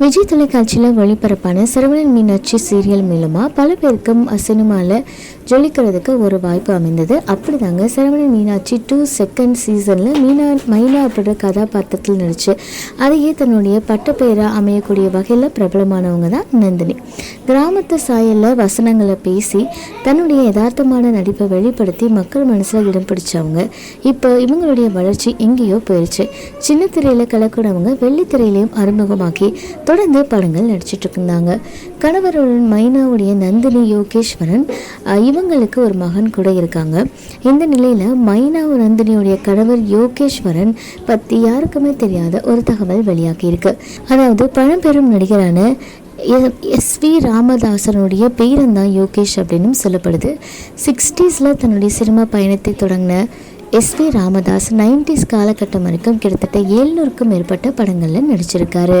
விஜய் தொலைக்காட்சியில் ஒளிபரப்பான சரவணன் மீனாட்சி சீரியல் மூலமாக பல பேருக்கும் சினிமாவில் ஜொலிக்கிறதுக்கு ஒரு வாய்ப்பு அமைந்தது. அப்படி தாங்க சரவணன் மீனாட்சி டூ செகண்ட் சீசனில் மீனா மைனா அப்படின்ற கதாபாத்திரத்தில் நடித்து அதையே தன்னுடைய பட்டப்பெயராக அமையக்கூடிய வகையில் பிரபலமானவங்க தான் நந்தினி. கிராமத்து சாயலில் வசனங்களை பேசி தன்னுடைய யதார்த்தமான நடிப்பை வெளிப்படுத்தி மக்கள் மனசில் இடம் பிடிச்சவங்க. இப்போ இவங்களுடைய வளர்ச்சி எங்கேயோ போயிடுச்சு சின்ன திரையில் கலக்கூடவங்க வெள்ளித்திரையிலையும் அறிமுகமாக்கி தொடர்ந்து படங்கள் நடிச்சிட்டு இருந்தாங்க கணவருடன் மைனாவுடைய நந்தினி யோகேஸ்வரன் இவங்களுக்கு ஒரு மகன் கூட இருக்காங்க. இந்த நிலையில் மைனா நந்தினியுடைய கணவர் யோகேஸ்வரன் பற்றி யாருக்குமே தெரியாத ஒரு தகவல் வெளியாகி இருக்கு அதாவது பழம்பெரும் நடிகரான எஸ் வி ராமதாசனுடைய பேரன்தான் யோகேஷ் அப்படின்னு சொல்லப்படுது. சிக்ஸ்டீஸில் தன்னுடைய சினிமா பயணத்தை தொடங்கின எஸ் வி ராமதாஸ் நைன்டிஸ் காலகட்டம் வரைக்கும் கிட்டத்தட்ட ஏழ்நூறுக்கும் மேற்பட்ட படங்களில் நடிச்சிருக்காரு.